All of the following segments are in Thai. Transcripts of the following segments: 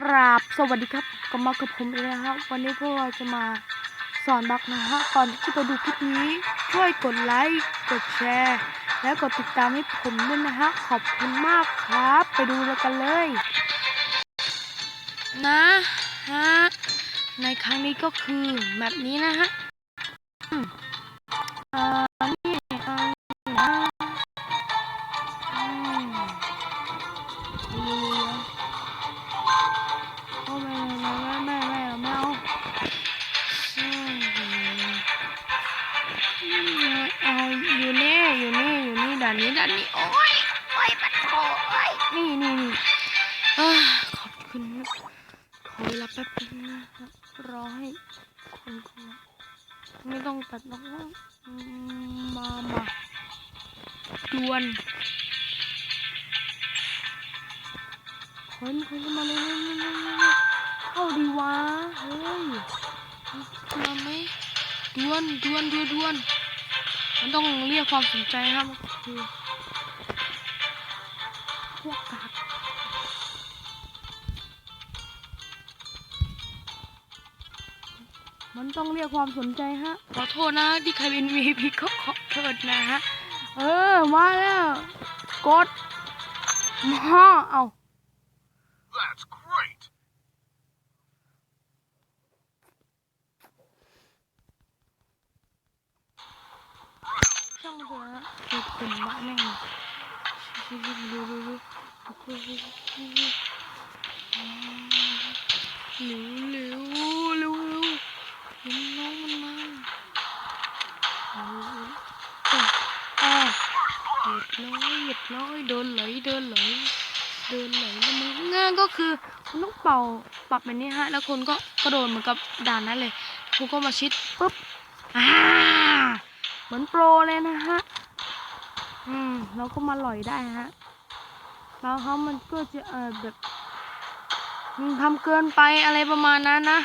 ครับสวัสดีครับก็มากับผมเลยนะครับ วันนี้พวกเราจะมาสอนบักนะฮะก่อนที่จะดูคลิปนี้ช่วยกดไลค์กดแชร์ และกดติดตามให้ผมด้วยนะฮะขอบคุณมากครับ ไปดูกันเลย นะฮะในครั้งนี้ก็คือแบบนี้นะฮะ นนี้ด่านนี้โอ้ยโอ้ยปัดโอ้ยนี่นี่นี่อ้ยขอบคุณนะขอเวลาแป๊บนึงนะครับรอให้คนเข้ามาไม่ต้องตัดหรอกนะอืมามาดวนคนคนเข้ามาเลยเข้าดีวะเฮ้ยมาไหมดวนดวนดวนดวนมันต้องเรียกความสนใจครับคือ มันต้องเรียกความสนใจฮะ ขอโทษนะที่ใครเป็น VIP ก็ขอโทษนะฮะ เออ มาแล้ว กดมาเอา That's great. ช่างมันเถอะฮะเกิดเป็นบ้าแม่งชิชิชิดูดูดูเร็วเร็วเร็วเร็วเห็นน้องมันมาเร็วอ่าเหยียบน้อยเหยียบน้อยเดินไหลเดินไหล เดินไหลแล้วมึงง่ายก็คือคุณต้องเป่าปรับแบบนี้ฮะ แล้วคนก็กระโดดเหมือนกับด่านนั้นเลย คุณก็มาชิดปุ๊บอ่าเหมือนโปรเลยนะฮะ อืมเราก็มาลอยได้ฮะ แล้วเขามันก็จะเออแบบมึงทำเกินไปอะไรประมาณนั้นนะ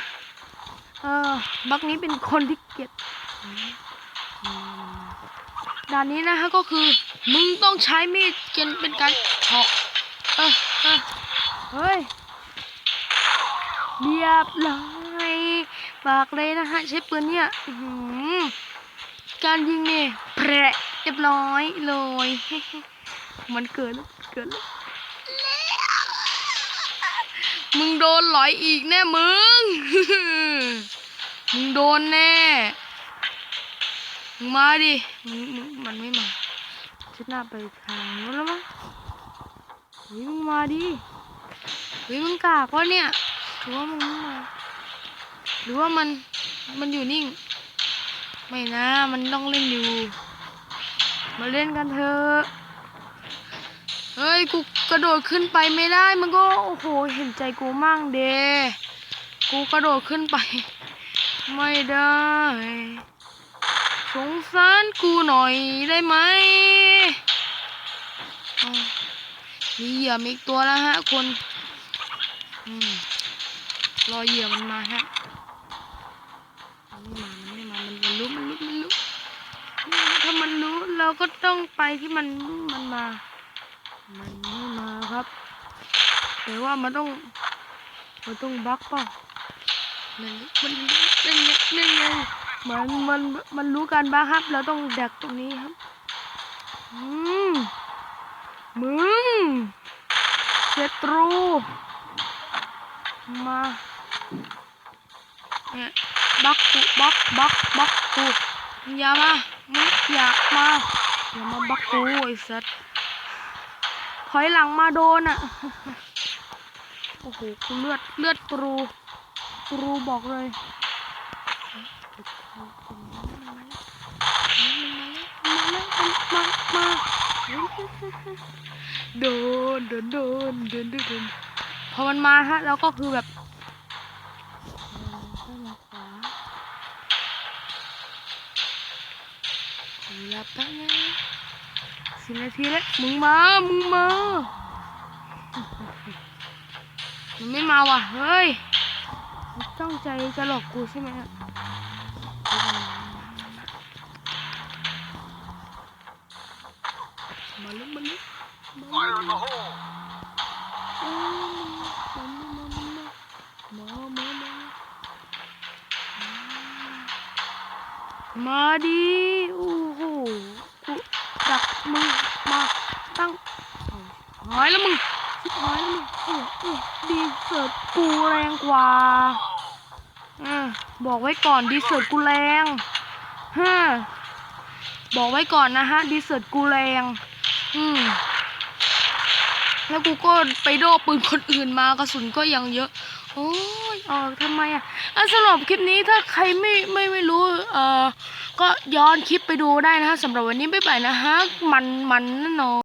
เออบักนี้เป็นคนที่เกลียดด่านนี้นะฮะก็คือ มึงต้องใช้มีดเกนเป็นการเฉาะเออ เฮ้ยเรียบร้อยบอกเลยนะฮะใช้ปืนเนี่ยการยิงเนี่ยแผลเรียบร้อยเลยมันเกิดแล้วเกิดแล้วมึงโดนหลอยอีกแน่มึง มึงโดนแน่ มึงมาดิ มึงมึงมันไม่มาชุดหน้าไปทางนู้นแล้วมั้งเฮ้ยมึงมาดิ เฮ้ยมึงกากวะเนี่ยหรือว่ามึงมาหรือว่ามันมันอยู่นิ่ง ไม่นะมันต้องเล่นอยู่ มาเล่นกันเถอะเฮ้ยกูกระโดดขึ้นไปไม่ได้มันก็โอ้โหเห็นใจกูมั่งเดกูกระโดดขึ้นไป ไม่ได้สงสารกูหน่อยได้ไหมอ้าวมีเหยื่อมอีกตัวแล้วฮะคน รอเหยื่อมันมาฮะมันไม่มา มันไม่มา มันมันรู้ มันรู้ มันรู้ ถ้ามันรู้เราก็ต้องไปที่มันมันมา มันไม่มาครับ แต่ว่ามันต้อง มันต้องบล็อกเปล่ามันมันนั่นไงนั่นไงมันมันมันรู้การบ้าครับ เราต้องดักตรงนี้ครับ อืมมึงศัตรู มาเนี่ยบล็อกกูบล็อกบล็อกบล็อกกูอย่ามามึงอย่ามาอย่ามาบล็อกกูไอ้สัสถอยหลังมาโดนอะโอ้โหกูเลือดเลือดปรูปรูบอกเลยมามามาโดนโดนโดนโดนโดนโดน พอมันมาฮะเราก็คือแบบเข้ามาขวาเลาแป๊บนึงสินาทีแล้วมึงมา มึงมา มันไม่มาว่ะ เฮ้ยมึงจ้องใจจะหลอกกูใช่ไหมเนี่ยมาลุกมาลุกมาลุก มาดิโอ้โหกูดักมึงมาตั้งหายแล้วมึงหายแล้วมึงโอ้โอ้ดีเสิร์ตกูแรงกว่าอะบอกไว้ก่อนดีเสิร์ตกูแรงฮะบอกไว้ก่อนนะฮะดีเสิร์ตกูแรง อืม แล้วกูก็ไปโดปืนคนอื่นมากระสุนก็ยังเยอะ โอ้ยออกทำไมอะอะสำหรับคลิปนี้ถ้าใครไม่ไม่ไม่รู้เอ่อก็ย้อนคลิปไปดูได้นะฮะสำหรับวันนี้บ๊ายบายนะฮะมันมันแน่นอน